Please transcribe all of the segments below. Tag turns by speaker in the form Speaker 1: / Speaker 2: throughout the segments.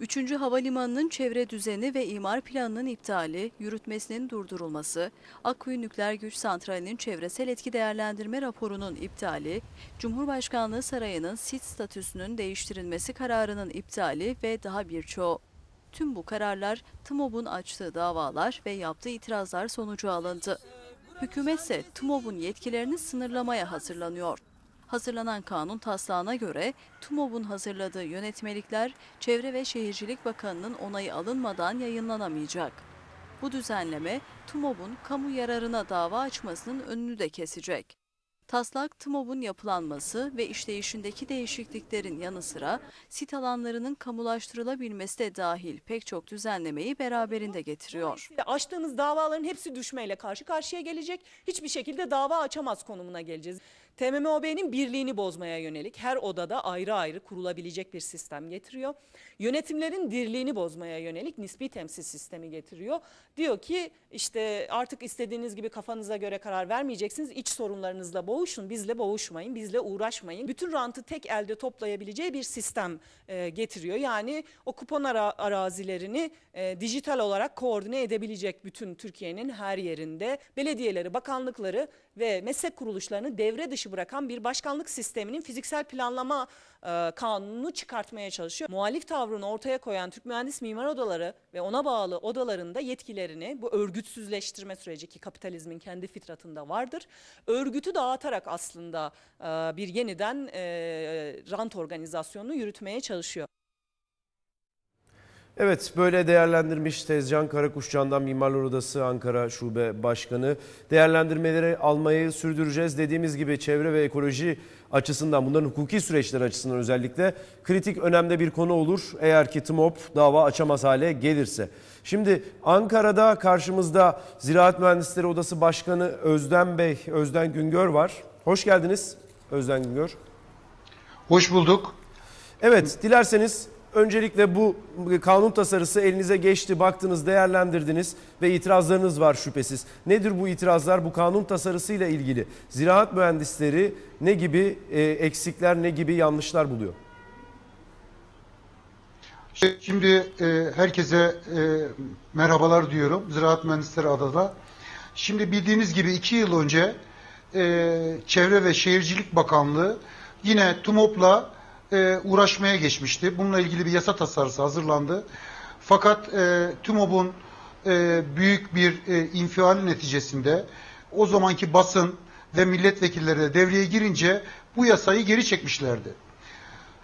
Speaker 1: 3. Havalimanı'nın çevre düzeni ve imar planının iptali, yürütmesinin durdurulması, Akkuyu Nükleer Güç Santrali'nin çevresel etki değerlendirme raporunun iptali, Cumhurbaşkanlığı Sarayı'nın sit statüsünün değiştirilmesi kararının iptali ve daha birçoğu. Tüm bu kararlar TMOB'un açtığı davalar ve yaptığı itirazlar sonucu alındı. Hükümet ise TMOB'un yetkilerini sınırlamaya hazırlanıyor. Hazırlanan kanun taslağına göre TUMOB'un hazırladığı yönetmelikler Çevre ve Şehircilik Bakanı'nın onayı alınmadan yayınlanamayacak. Bu düzenleme TUMOB'un kamu yararına dava açmasının önünü de kesecek. Taslak TMOB'un yapılanması ve işleyişindeki değişikliklerin yanı sıra sit alanlarının kamulaştırılabilmesi de dahil pek çok düzenlemeyi beraberinde getiriyor.
Speaker 2: Açtığınız davaların hepsi düşmeyle karşı karşıya gelecek. Hiçbir şekilde dava açamaz konumuna geleceğiz. TMMOB'nin birliğini bozmaya yönelik her odada ayrı ayrı kurulabilecek bir sistem getiriyor. Yönetimlerin dirliğini bozmaya yönelik nispi temsil sistemi getiriyor. Diyor ki işte artık istediğiniz gibi kafanıza göre karar vermeyeceksiniz. İç sorunlarınızla boğuşun, bizle boğuşmayın, bizle uğraşmayın. Bütün rantı tek elde toplayabileceği bir sistem e, getiriyor. Yani o kupon ara- arazilerini e, dijital olarak koordine edebilecek bütün Türkiye'nin her yerinde belediyeleri, bakanlıkları ve meslek kuruluşlarını devre dışı bırakan bir başkanlık sisteminin fiziksel planlama e, kanununu çıkartmaya çalışıyor. Muhalif tavrını ortaya koyan Türk Mühendis Mimar Odaları ve ona bağlı odalarında yetkilerini bu örgütsüzleştirme süreci ki kapitalizmin kendi fitratında vardır. Örgütü dağıtarak aslında e, bir yeniden e, rant organizasyonunu yürütmeye çalışıyor.
Speaker 3: Evet böyle değerlendirmiş Tezcan Karakuşcan'dan Mimarlar Odası Ankara Şube Başkanı. Değerlendirmeleri almayı sürdüreceğiz. Dediğimiz gibi çevre ve ekoloji açısından bunların hukuki süreçler açısından özellikle kritik önemde bir konu olur. Eğer ki TMOP dava açamaz hale gelirse. Şimdi Ankara'da karşımızda Ziraat Mühendisleri Odası Başkanı Özden Bey, Özden Güngör var. Hoş geldiniz Özden Güngör.
Speaker 4: Hoş bulduk.
Speaker 3: Evet, dilerseniz öncelikle bu kanun tasarısı elinize geçti, baktınız, değerlendirdiniz ve itirazlarınız var şüphesiz. Nedir bu itirazlar? Bu kanun tasarısıyla ilgili ziraat mühendisleri ne gibi e, eksikler, ne gibi yanlışlar buluyor?
Speaker 4: Şimdi e, herkese e, merhabalar diyorum Ziraat Mühendisleri Adada. Şimdi bildiğiniz gibi iki yıl önce Çevre ve Şehircilik Bakanlığı yine TUMOP'la e, uğraşmaya geçmişti. Bununla ilgili bir yasa tasarısı hazırlandı. Fakat e, TUMOP'un e, büyük bir e, infiali neticesinde o zamanki basın ve milletvekilleri de devreye girince bu yasayı geri çekmişlerdi.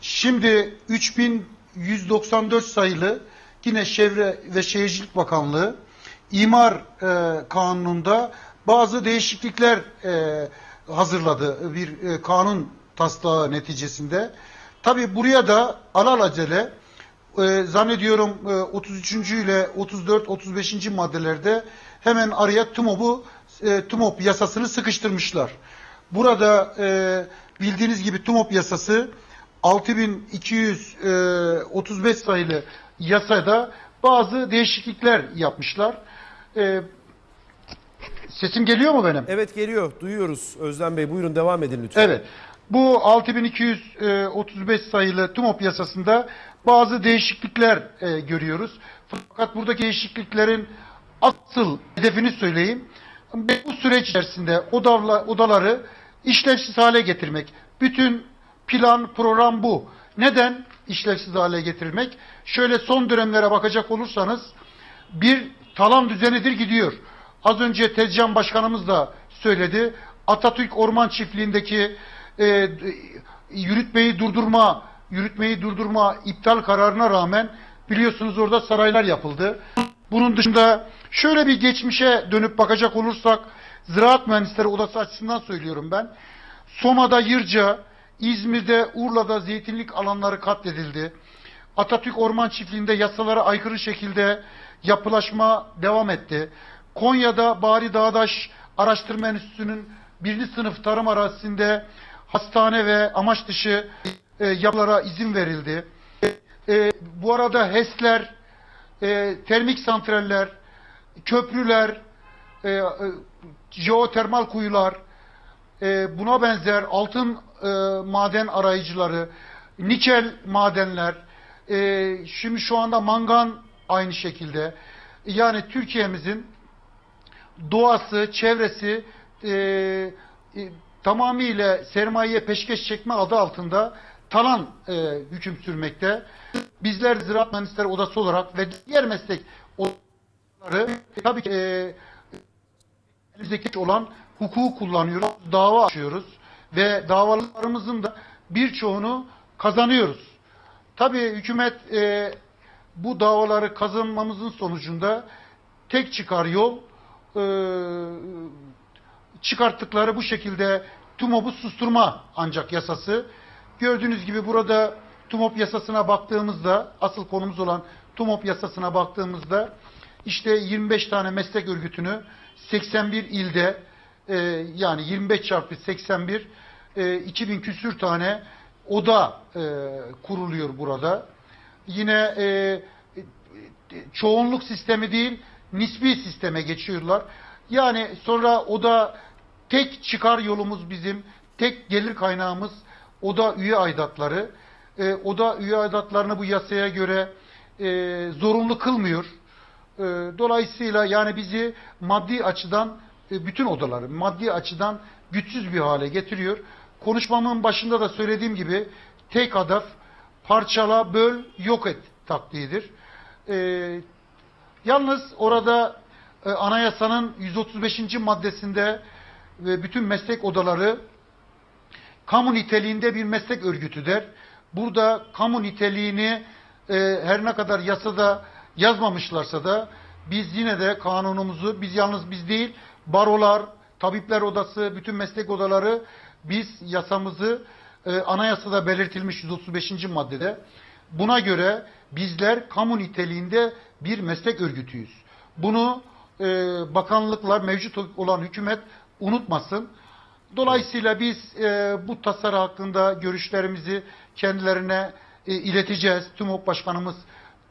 Speaker 4: Şimdi 3194 sayılı yine Çevre ve Şehircilik Bakanlığı imar e, kanununda bazı değişiklikler e, hazırladı bir e, kanun taslağı neticesinde. Tabi buraya da alelacele e, zannediyorum e, 33. ile 34 35. maddelerde hemen araya TUMOP'u e, TUMOP yasasını sıkıştırmışlar. Burada e, bildiğiniz gibi TUMOP yasası 6235 sayılı yasada bazı değişiklikler yapmışlar. E, sesim geliyor mu benim?
Speaker 3: Evet geliyor, duyuyoruz Özden Bey. Buyurun devam edin lütfen.
Speaker 4: Evet. Bu 6235 sayılı TUMOP yasasında bazı değişiklikler e, görüyoruz. Fakat buradaki değişikliklerin asıl hedefini söyleyeyim. Bu süreç içerisinde odalar, odaları işlevsiz hale getirmek. Bütün plan, program bu. Neden işlevsiz hale getirmek? Şöyle son dönemlere bakacak olursanız bir talan düzenidir gidiyor. Az önce Tezcan Başkanımız da söyledi. Atatürk Orman Çiftliği'ndeki e, yürütmeyi durdurma, yürütmeyi durdurma iptal kararına rağmen biliyorsunuz orada saraylar yapıldı. Bunun dışında şöyle bir geçmişe dönüp bakacak olursak Ziraat Mühendisleri Odası açısından söylüyorum ben. Soma'da Yırca, İzmir'de Urla'da zeytinlik alanları katledildi. Atatürk Orman Çiftliği'nde yasalara aykırı şekilde yapılaşma devam etti. Konya'da Bari Dağdaş Araştırma Enstitüsü'nün birinci sınıf tarım arazisinde hastane ve amaç dışı e, yapılara izin verildi. E, bu arada HES'ler, e, termik santraller, köprüler, e, e, jeotermal kuyular, e, buna benzer altın e, maden arayıcıları, nikel madenler, e, şimdi şu anda mangan aynı şekilde. Yani Türkiye'mizin doğası, çevresi e, e, tamamıyla sermayeye peşkeş çekme adı altında talan e, hüküm sürmekte. Bizler Ziraat Mühendisleri Odası olarak ve diğer meslek odaları tabii ki e, elimizdeki olan hukuku kullanıyoruz, dava açıyoruz ve davalarımızın da birçoğunu kazanıyoruz. Tabii hükümet e, bu davaları kazanmamızın sonucunda tek çıkar yol e, çıkarttıkları bu şekilde TUMOP'u susturma ancak yasası. Gördüğünüz gibi burada TUMOP yasasına baktığımızda asıl konumuz olan TUMOP yasasına baktığımızda işte 25 tane meslek örgütünü 81 ilde e, yani 25 çarpı 81 e, 2000 küsür tane oda e, kuruluyor burada. Yine e, çoğunluk sistemi değil nispi sisteme geçiyorlar. Yani sonra oda tek çıkar yolumuz bizim, tek gelir kaynağımız oda üye aidatları. E, oda üye aidatlarını bu yasaya göre e, zorunlu kılmıyor. E, dolayısıyla yani bizi maddi açıdan e, bütün odaları maddi açıdan güçsüz bir hale getiriyor. Konuşmamın başında da söylediğim gibi tek hedef parçala, böl, yok et taktiğidir. E, yalnız orada e, anayasanın 135. maddesinde ve bütün meslek odaları kamu niteliğinde bir meslek örgütü der. Burada kamu niteliğini e, her ne kadar yasada yazmamışlarsa da biz yine de kanunumuzu biz yalnız biz değil barolar, tabipler odası, bütün meslek odaları biz yasamızı e, anayasada belirtilmiş 135. maddede buna göre bizler kamu niteliğinde bir meslek örgütüyüz. Bunu e, bakanlıklar mevcut olan hükümet unutmasın. Dolayısıyla biz e, bu tasarı hakkında görüşlerimizi kendilerine e, ileteceğiz. TÜMOP Başkanımız,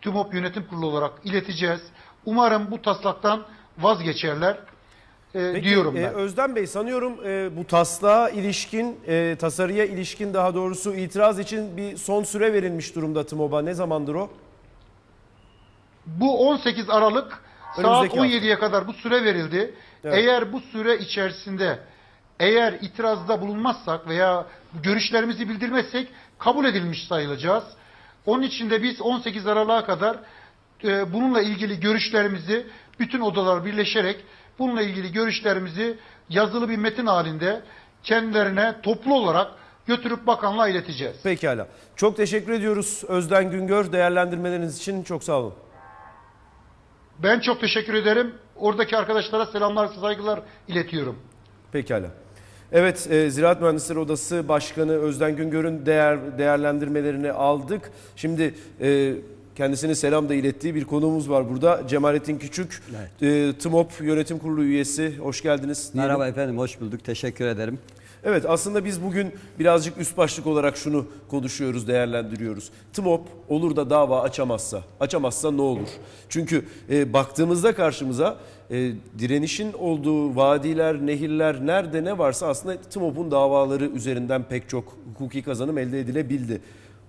Speaker 4: TÜMOP Yönetim Kurulu olarak ileteceğiz. Umarım bu taslaktan vazgeçerler e,
Speaker 3: Peki,
Speaker 4: diyorum
Speaker 3: e,
Speaker 4: ben.
Speaker 3: Özden Bey sanıyorum e, bu taslağa ilişkin, e, tasarıya ilişkin daha doğrusu itiraz için bir son süre verilmiş durumda TMOB'a. Ne zamandır o?
Speaker 4: Bu 18 Aralık saat
Speaker 3: Önümüzdeki
Speaker 4: 17'ye kadar bu süre verildi.
Speaker 3: Evet.
Speaker 4: Eğer bu süre içerisinde eğer itirazda bulunmazsak veya görüşlerimizi bildirmezsek kabul edilmiş sayılacağız. Onun için de biz 18 Aralık'a kadar e, bununla ilgili görüşlerimizi bütün odalar birleşerek bununla ilgili görüşlerimizi yazılı bir metin halinde kendilerine toplu olarak götürüp bakanlığa ileteceğiz.
Speaker 3: Pekala. Çok teşekkür ediyoruz Özden Güngör. Değerlendirmeleriniz için çok sağ olun.
Speaker 4: Ben çok teşekkür ederim. Oradaki arkadaşlara selamlar, saygılar iletiyorum.
Speaker 3: Pekala. Evet, e, Ziraat Mühendisleri Odası Başkanı Özden Güngör'ün değer değerlendirmelerini aldık. Şimdi e, kendisine selam da ilettiği bir konuğumuz var burada. Cemalettin Küçük, e, TMOP Yönetim Kurulu üyesi. Hoş geldiniz.
Speaker 5: Merhaba efendim, hoş bulduk. Teşekkür ederim.
Speaker 3: Evet aslında biz bugün birazcık üst başlık olarak şunu konuşuyoruz, değerlendiriyoruz. TMOP olur da dava açamazsa, açamazsa ne olur? Çünkü e, baktığımızda karşımıza e, direnişin olduğu vadiler, nehirler nerede ne varsa aslında TMOP'un davaları üzerinden pek çok hukuki kazanım elde edilebildi.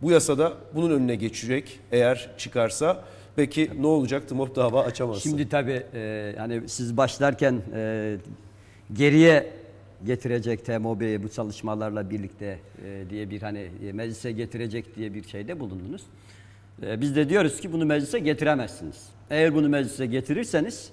Speaker 3: Bu yasada bunun önüne geçecek eğer çıkarsa. Peki ne olacak TMOP dava açamazsa?
Speaker 5: Şimdi tabii e, yani siz başlarken e, geriye getirecek TMOB'yi bu çalışmalarla birlikte e, diye bir hani e, meclise getirecek diye bir şeyde bulundunuz. E, biz de diyoruz ki bunu meclise getiremezsiniz. Eğer bunu meclise getirirseniz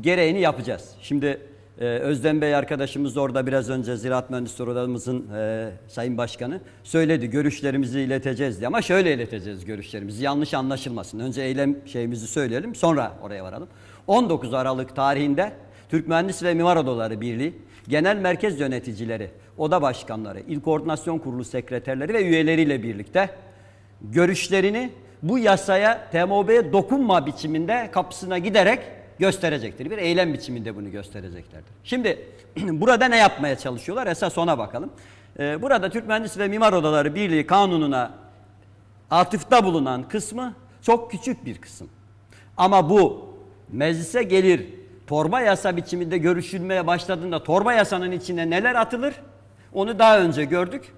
Speaker 5: gereğini yapacağız. Şimdi e, Özden Bey arkadaşımız orada biraz önce Ziraat Mühendisleri Odamızın e, Sayın Başkanı söyledi görüşlerimizi ileteceğiz diye. Ama şöyle ileteceğiz görüşlerimizi yanlış anlaşılmasın. Önce eylem şeyimizi söyleyelim sonra oraya varalım. 19 Aralık tarihinde Türk Mühendis ve Mimar Odaları Birliği genel merkez yöneticileri, oda başkanları, il koordinasyon kurulu sekreterleri ve üyeleriyle birlikte görüşlerini bu yasaya TMOB'ye dokunma biçiminde kapısına giderek gösterecektir. Bir eylem biçiminde bunu göstereceklerdir. Şimdi burada ne yapmaya çalışıyorlar? Esas ona bakalım. Ee, burada Türk Mühendis ve Mimar Odaları Birliği kanununa atıfta bulunan kısmı çok küçük bir kısım. Ama bu meclise gelir torba yasa biçiminde görüşülmeye başladığında torba yasanın içine neler atılır onu daha önce gördük.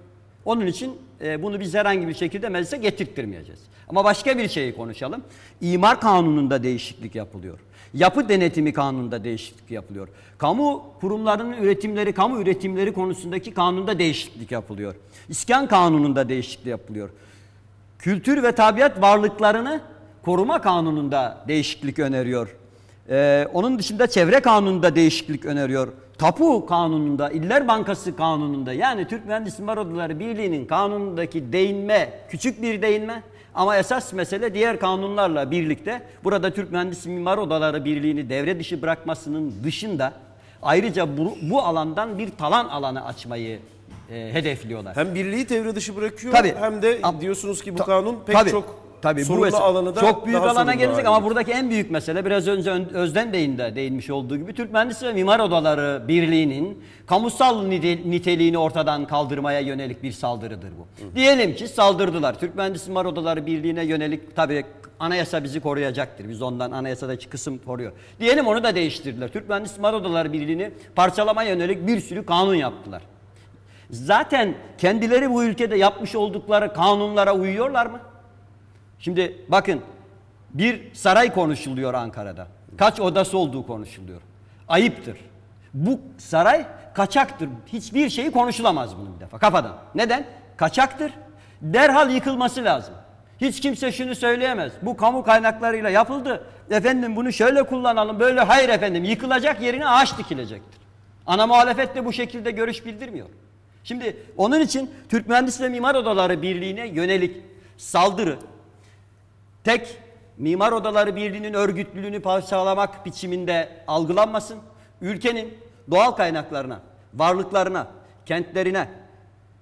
Speaker 5: Onun için e, bunu biz herhangi bir şekilde meclise getirttirmeyeceğiz. Ama başka bir şeyi konuşalım. İmar kanununda değişiklik yapılıyor. Yapı denetimi kanununda değişiklik yapılıyor. Kamu kurumlarının üretimleri, kamu üretimleri konusundaki kanunda değişiklik yapılıyor. İskan kanununda değişiklik yapılıyor. Kültür ve tabiat varlıklarını koruma kanununda değişiklik öneriyor. Ee, onun dışında çevre kanununda değişiklik öneriyor. Tapu kanununda, İller Bankası kanununda yani Türk Mühendis Mimar Odaları Birliği'nin kanunundaki değinme küçük bir değinme ama esas mesele diğer kanunlarla birlikte burada Türk Mühendis Mimar Odaları Birliği'ni devre dışı bırakmasının dışında ayrıca bu, bu alandan bir talan alanı açmayı e, hedefliyorlar.
Speaker 3: Hem birliği devre dışı bırakıyor
Speaker 5: Tabii.
Speaker 3: hem de diyorsunuz ki bu kanun pek
Speaker 5: tabii,
Speaker 3: çok
Speaker 5: tabii, bu
Speaker 3: sorunlu
Speaker 5: mesele-
Speaker 3: alanı da
Speaker 5: çok büyük alana gelecek ama buradaki en büyük mesele biraz önce Ön- Özden Bey'in de değinmiş olduğu gibi Türk Mühendis ve Mimar Odaları Birliği'nin kamusal nite- niteliğini ortadan kaldırmaya yönelik bir saldırıdır bu. Diyelim ki saldırdılar. Türk Mühendis Mimar Odaları Birliği'ne yönelik tabii anayasa bizi koruyacaktır. Biz ondan anayasadaki kısım koruyor. Diyelim onu da değiştirdiler. Türk Mühendis Mimar Odaları Birliği'ni parçalamaya yönelik bir sürü kanun yaptılar. Zaten kendileri bu ülkede yapmış oldukları kanunlara uyuyorlar mı? Şimdi bakın bir saray konuşuluyor Ankara'da. Kaç odası olduğu konuşuluyor. Ayıptır. Bu saray kaçaktır. Hiçbir şeyi konuşulamaz bunun bir defa kafadan. Neden? Kaçaktır. Derhal yıkılması lazım. Hiç kimse şunu söyleyemez. Bu kamu kaynaklarıyla yapıldı. Efendim bunu şöyle kullanalım böyle. Hayır efendim yıkılacak yerine ağaç dikilecektir. Ana muhalefet de bu şekilde görüş bildirmiyor. Şimdi onun için Türk Mühendis ve Mimar Odaları Birliği'ne yönelik saldırı tek Mimar Odaları Birliği'nin örgütlülüğünü parçalamak biçiminde algılanmasın. Ülkenin doğal kaynaklarına, varlıklarına, kentlerine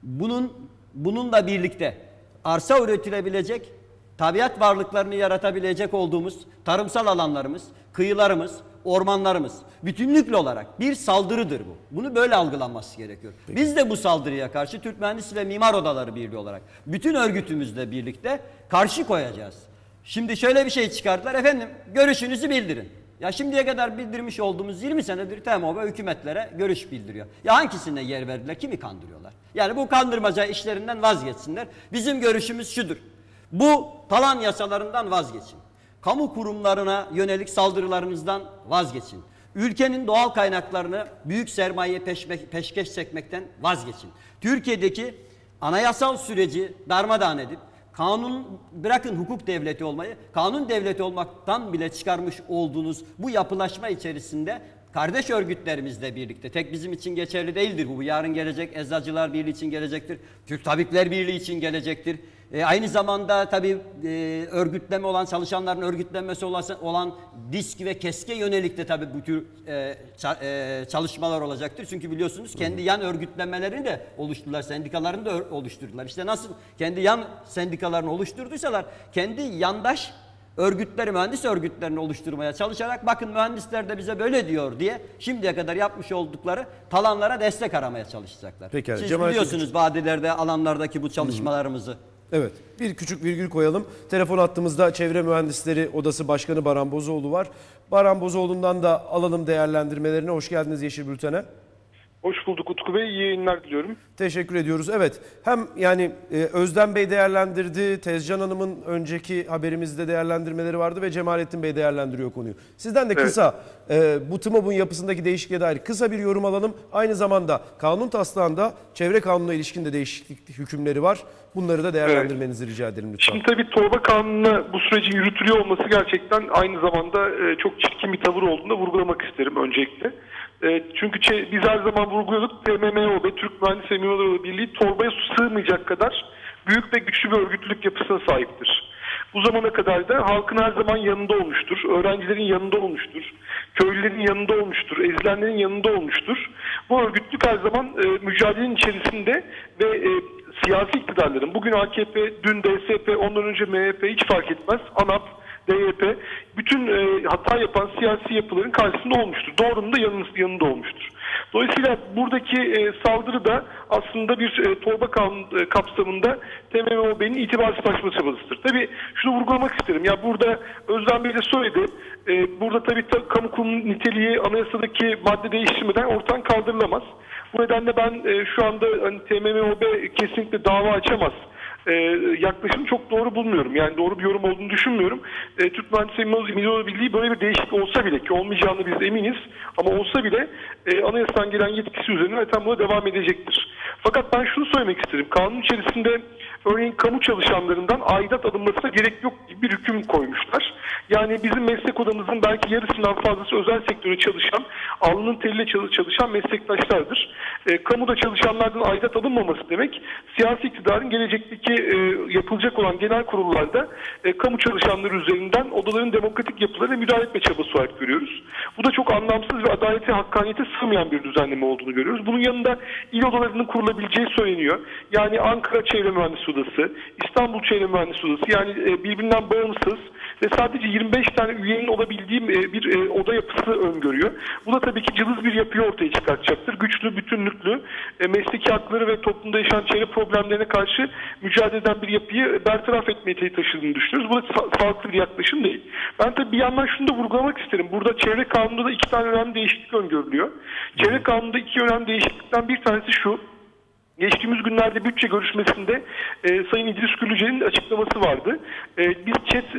Speaker 5: bunun bununla birlikte arsa üretilebilecek, tabiat varlıklarını yaratabilecek olduğumuz tarımsal alanlarımız, kıyılarımız, ormanlarımız bütünlükle olarak bir saldırıdır bu. Bunu böyle algılanması gerekiyor. Biz de bu saldırıya karşı Türk Mühendis ve Mimar Odaları Birliği olarak bütün örgütümüzle birlikte karşı koyacağız. Şimdi şöyle bir şey çıkardılar efendim görüşünüzü bildirin. Ya şimdiye kadar bildirmiş olduğumuz 20 senedir TMOB hükümetlere görüş bildiriyor. Ya hangisine yer verdiler? Kimi kandırıyorlar? Yani bu kandırmaca işlerinden vazgeçsinler. Bizim görüşümüz şudur. Bu talan yasalarından vazgeçin. Kamu kurumlarına yönelik saldırılarınızdan vazgeçin. Ülkenin doğal kaynaklarını büyük sermayeye peşme- peşkeş çekmekten vazgeçin. Türkiye'deki anayasal süreci darmadağın edip kanun bırakın hukuk devleti olmayı, kanun devleti olmaktan bile çıkarmış olduğunuz bu yapılaşma içerisinde kardeş örgütlerimizle birlikte tek bizim için geçerli değildir bu. Yarın gelecek Eczacılar Birliği için gelecektir. Türk Tabipler Birliği için gelecektir. E, aynı zamanda tabii e, örgütleme olan çalışanların örgütlenmesi olan, disk ve keske yönelik de tabii bu tür e, ça- e, çalışmalar olacaktır. Çünkü biliyorsunuz kendi yan örgütlemelerini de oluşturdular, sendikalarını da oluşturdular. İşte nasıl kendi yan sendikalarını oluşturduysalar kendi yandaş örgütleri, mühendis örgütlerini oluşturmaya çalışarak bakın mühendisler de bize böyle diyor diye şimdiye kadar yapmış oldukları talanlara destek aramaya çalışacaklar.
Speaker 3: Pekala,
Speaker 5: Siz
Speaker 3: Cemal
Speaker 5: biliyorsunuz vadilerde, alanlardaki bu çalışmalarımızı.
Speaker 3: Evet. Bir küçük virgül koyalım. Telefon hattımızda Çevre Mühendisleri Odası Başkanı Baran Bozoğlu var. Baran Bozoğlu'ndan da alalım değerlendirmelerini. Hoş geldiniz Yeşil Bülten'e.
Speaker 6: Hoş bulduk Utku Bey. İyi yayınlar diliyorum.
Speaker 3: Teşekkür ediyoruz. Evet hem yani e, Özden Bey değerlendirdi, Tezcan Hanım'ın önceki haberimizde değerlendirmeleri vardı ve Cemalettin Bey değerlendiriyor konuyu. Sizden de kısa e, bu TMOB'un yapısındaki değişikliğe dair kısa bir yorum alalım. Aynı zamanda kanun taslağında çevre kanununa ilişkin de değişiklik hükümleri var. Bunları da değerlendirmenizi rica edelim lütfen.
Speaker 6: Şimdi tabii torba kanununa bu sürecin yürütülüyor olması gerçekten aynı zamanda e, çok çirkin bir tavır olduğunu da vurgulamak isterim öncelikle. E, çünkü çe- biz her zaman vurguluyorduk TMMOB, Türk Mühendis ve Mimar Odaları Birliği torbaya sığmayacak kadar büyük ve güçlü bir örgütlülük yapısına sahiptir. Bu zamana kadar da halkın her zaman yanında olmuştur. Öğrencilerin yanında olmuştur. Köylülerin yanında olmuştur. Ezilenlerin yanında olmuştur. Bu örgütlük her zaman e, mücadelenin içerisinde ve e, siyasi iktidarların, bugün AKP, dün DSP, ondan önce MHP hiç fark etmez. ANAP, DYP, bütün e, hata yapan siyasi yapıların karşısında olmuştur. Doğrunun da yanında, yanında olmuştur. Dolayısıyla buradaki e, saldırı da aslında bir e, torba kanun e, kapsamında TMMOB'nin itibarsızlaşma çabasıdır. Tabii şunu vurgulamak isterim. Ya burada Özlem Bey de söyledi. E, burada tabii ta, kamu kurum niteliği anayasadaki madde değiştirmeden ortadan kaldırılamaz. Bu nedenle ben e, şu anda hani TMMOB kesinlikle dava açamaz e, yaklaşım çok doğru bulmuyorum. Yani doğru bir yorum olduğunu düşünmüyorum. E, Türk Mühendisleri Milli Birliği böyle bir değişiklik olsa bile ki olmayacağını biz eminiz ama olsa bile e, anayasadan gelen yetkisi üzerine zaten buna devam edecektir. Fakat ben şunu söylemek isterim. Kanun içerisinde örneğin kamu çalışanlarından aidat alınmasına gerek yok gibi bir hüküm koymuşlar. Yani bizim meslek odamızın belki yarısından fazlası özel sektörde çalışan, alnının teriyle çalış- çalışan meslektaşlardır. E, kamuda çalışanlardan aidat alınmaması demek, siyasi iktidarın gelecekteki e, yapılacak olan genel kurullarda e, kamu çalışanları üzerinden odaların demokratik yapılarına müdahale etme çabası olarak görüyoruz. Bu da çok anlamsız ve adalete, hakkaniyete sığmayan bir düzenleme olduğunu görüyoruz. Bunun yanında il odalarının kurulabileceği söyleniyor. Yani Ankara Çevre Mühendisi Odası, İstanbul Çevre Mühendisi Odası yani e, birbirinden bağımsız ve sadece 25 tane üyenin olabildiği e, bir e, oda yapısı öngörüyor. Bu da tabii ki cılız bir yapıyı ortaya çıkartacaktır. Güçlü, bütünlüklü, mesleki hakları ve toplumda yaşanan çevre problemlerine karşı mücadele eden bir yapıyı bertaraf etmeye taşıdığını düşünüyoruz. Bu da sa- sağlıklı bir yaklaşım değil. Ben tabii bir yandan şunu da vurgulamak isterim. Burada çevre kanununda da iki tane önemli değişiklik öngörülüyor. Çevre kanununda iki önemli değişiklikten bir tanesi şu. Geçtiğimiz günlerde bütçe görüşmesinde e, Sayın İdris Gülüce'nin açıklaması vardı. E, biz chat,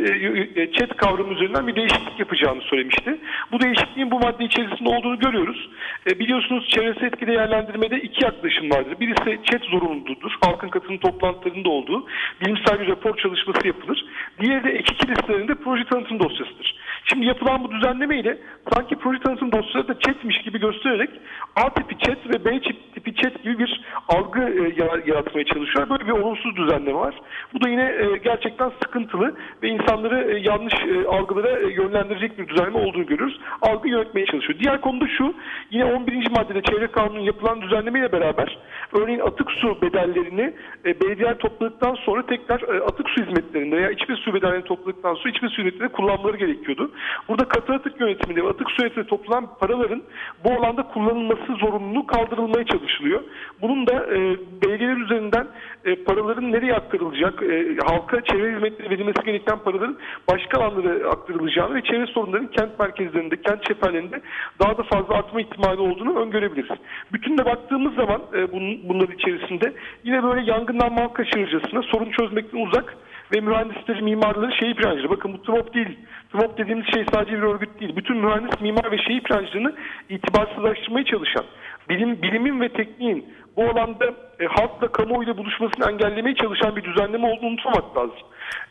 Speaker 6: e, chat kavramı üzerinden bir değişiklik yapacağını söylemişti. Bu değişikliğin bu madde içerisinde olduğunu görüyoruz. E, biliyorsunuz çevresel etki değerlendirmede iki yaklaşım vardır. Birisi chat zorunludur. Halkın katılım toplantılarında olduğu bilimsel bir rapor çalışması yapılır. Diğeri de ek iki listelerinde proje tanıtım dosyasıdır. Şimdi yapılan bu düzenleme ile sanki proje tanıtım dosyaları da chatmiş gibi göstererek A tipi chat ve B tipi chat gibi bir algı e, yara- yaratmaya çalışıyor. Böyle bir olumsuz düzenleme var. Bu da yine e, gerçekten sıkıntılı ve insanları e, yanlış algılara yönlendirecek bir düzenleme olduğunu görüyoruz. Algı yönetmeye çalışıyor. Diğer konuda şu, yine 11. maddede çevre kanunun yapılan düzenlemeyle beraber örneğin atık su bedellerini e, topladıktan sonra tekrar atık su hizmetlerinde veya içme su bedellerini topladıktan sonra içme su hizmetlerinde kullanmaları gerekiyordu. Burada katı atık yönetiminde ve atık yönetiminde toplanan paraların bu alanda kullanılması zorunluluğu kaldırılmaya çalışılıyor. Bunun da e, belediyeler üzerinden e, paraların nereye aktarılacak, e, halka çevre hizmetleri verilmesi gereken paraların başka alanlara aktarılacağını ve çevre sorunlarının kent merkezlerinde, kent çeperlerinde daha da fazla artma ihtimali olduğunu öngörebiliriz. Bütün de baktığımız zaman e, bunun, bunların içerisinde yine böyle yangından mal kaçırıcısına sorun çözmekten uzak ve mühendisleri, mimarları, şehir plancıları. Bakın bu TMOP değil. TMOP dediğimiz şey sadece bir örgüt değil. Bütün mühendis, mimar ve şehir plancılarını itibarsızlaştırmaya çalışan, bilim, bilimin ve tekniğin bu alanda e, halkla kamuoyuyla buluşmasını engellemeye çalışan bir düzenleme olduğunu unutmamak lazım.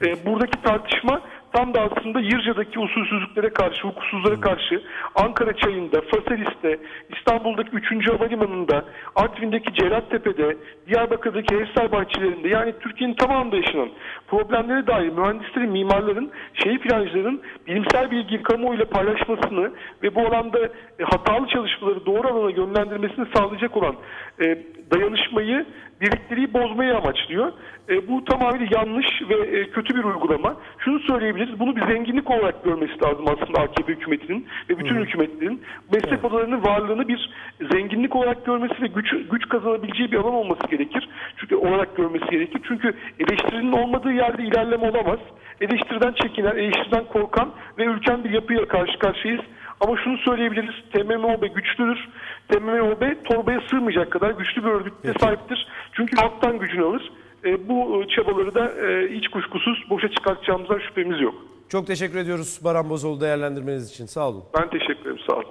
Speaker 6: E, buradaki tartışma tam da aslında Yırca'daki usulsüzlüklere karşı, hukuksuzlara karşı, Ankara Çayı'nda, Faselis'te, İstanbul'daki 3. Havalimanı'nda, Artvin'deki Cerattepe'de, Diyarbakır'daki Evsel Bahçelerinde yani Türkiye'nin tamamında yaşanan problemlere dair mühendislerin, mimarların, şehir plancıların bilimsel bilgiyi kamuoyuyla paylaşmasını ve bu alanda e, hatalı çalışmaları doğru alana yönlendirmesini sağlayacak olan e, dayanışmayı, birlikteliği bozmayı amaçlıyor. E, bu tamamıyla yanlış ve e, kötü bir uygulama. Şunu söyleyebiliriz, bunu bir zenginlik olarak görmesi lazım aslında AKP hükümetinin ve bütün hükümetlerin. Meslek odalarının varlığını bir zenginlik olarak görmesi ve güç, güç kazanabileceği bir alan olması gerekir. Çünkü olarak görmesi gerekir. Çünkü eleştirinin olmadığı yerde ilerleme olamaz. Eleştiriden çekinen, eleştiriden korkan ve ülken bir yapıya karşı karşıyayız. Ama şunu söyleyebiliriz. TMMOB güçlüdür. TMMOB torbaya sığmayacak kadar güçlü bir örgütte sahiptir. Çünkü halktan gücünü alır. E, bu çabaları da e, hiç kuşkusuz boşa çıkartacağımızdan şüphemiz yok.
Speaker 3: Çok teşekkür ediyoruz Baran Bozoğlu değerlendirmeniz için. Sağ olun.
Speaker 6: Ben teşekkür ederim. Sağ olun.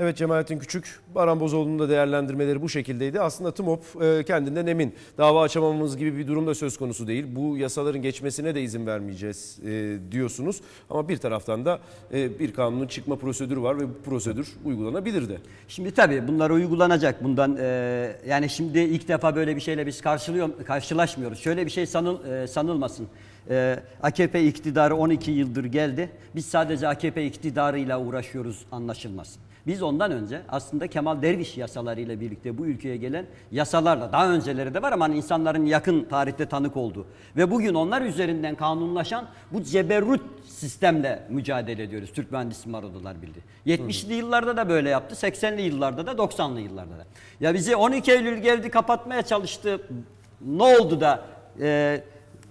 Speaker 3: Evet Cemalettin Küçük, Baran Bozoğlu'nun da değerlendirmeleri bu şekildeydi. Aslında TMOP e, kendinden emin. Dava açamamamız gibi bir durum da söz konusu değil. Bu yasaların geçmesine de izin vermeyeceğiz e, diyorsunuz. Ama bir taraftan da e, bir kanunun çıkma prosedürü var ve bu prosedür uygulanabilir de.
Speaker 5: Şimdi tabii bunlar uygulanacak. Bundan yani şimdi ilk defa böyle bir şeyle biz karşılıyor karşılaşmıyoruz. Şöyle bir şey sanıl, sanılmasın. AKP iktidarı 12 yıldır geldi. Biz sadece AKP iktidarıyla uğraşıyoruz anlaşılmasın. Biz ondan önce aslında Kemal Derviş yasalarıyla birlikte bu ülkeye gelen yasalarla daha önceleri de var ama hani insanların yakın tarihte tanık olduğu ve bugün onlar üzerinden kanunlaşan bu ceberrut sistemle mücadele ediyoruz Türk Mühendis Mimar Odalar Birliği. 70'li yıllarda da böyle yaptı, 80'li yıllarda da 90'lı yıllarda da. Ya bizi 12 Eylül geldi kapatmaya çalıştı. Ne oldu da e,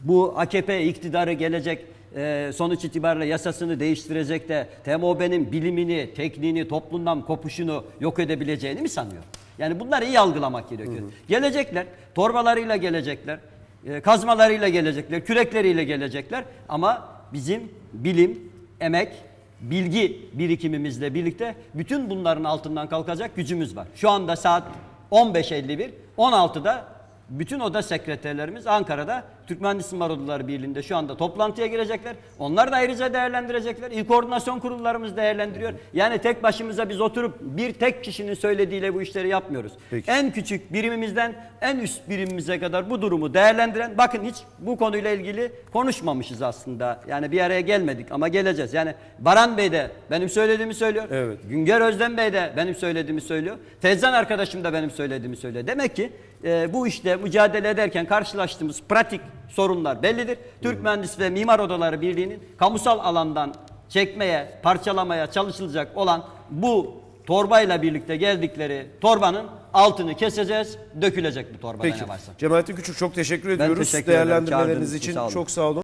Speaker 5: bu AKP iktidarı gelecek e, sonuç itibariyle yasasını değiştirecek de TMOB'nin bilimini, tekniğini, toplumdan kopuşunu yok edebileceğini mi sanıyor? Yani bunları iyi algılamak gerekiyor. Gelecekler, torbalarıyla gelecekler. E, kazmalarıyla gelecekler, kürekleriyle gelecekler ama bizim bilim, emek, bilgi birikimimizle birlikte bütün bunların altından kalkacak gücümüz var. Şu anda saat 15.51, 16'da bütün oda sekreterlerimiz Ankara'da Türk İmar Odaları Birliği'nde şu anda toplantıya girecekler. Onlar da ayrıca değerlendirecekler. İl koordinasyon kurullarımız değerlendiriyor. Yani tek başımıza biz oturup bir tek kişinin söylediğiyle bu işleri yapmıyoruz.
Speaker 3: Peki.
Speaker 5: En küçük birimimizden en üst birimimize kadar bu durumu değerlendiren bakın hiç bu konuyla ilgili konuşmamışız aslında. Yani bir araya gelmedik ama geleceğiz. Yani Baran Bey de benim söylediğimi söylüyor.
Speaker 3: Evet.
Speaker 5: Günger Özden Bey de benim söylediğimi söylüyor. Tezcan arkadaşım da benim söylediğimi söylüyor. Demek ki e, bu işte mücadele ederken karşılaştığımız pratik sorunlar bellidir. Türk Mühendis ve Mimar Odaları Birliği'nin kamusal alandan çekmeye, parçalamaya çalışılacak olan bu torbayla birlikte geldikleri torbanın altını keseceğiz, dökülecek bu torbada
Speaker 3: Peki.
Speaker 5: ne varsa.
Speaker 3: Cemalettin Küçük çok teşekkür ediyoruz.
Speaker 5: teşekkür ederim.
Speaker 3: Değerlendirmeleriniz
Speaker 5: Çağırdığınız için
Speaker 3: için
Speaker 5: sağ olun.
Speaker 3: çok sağ olun.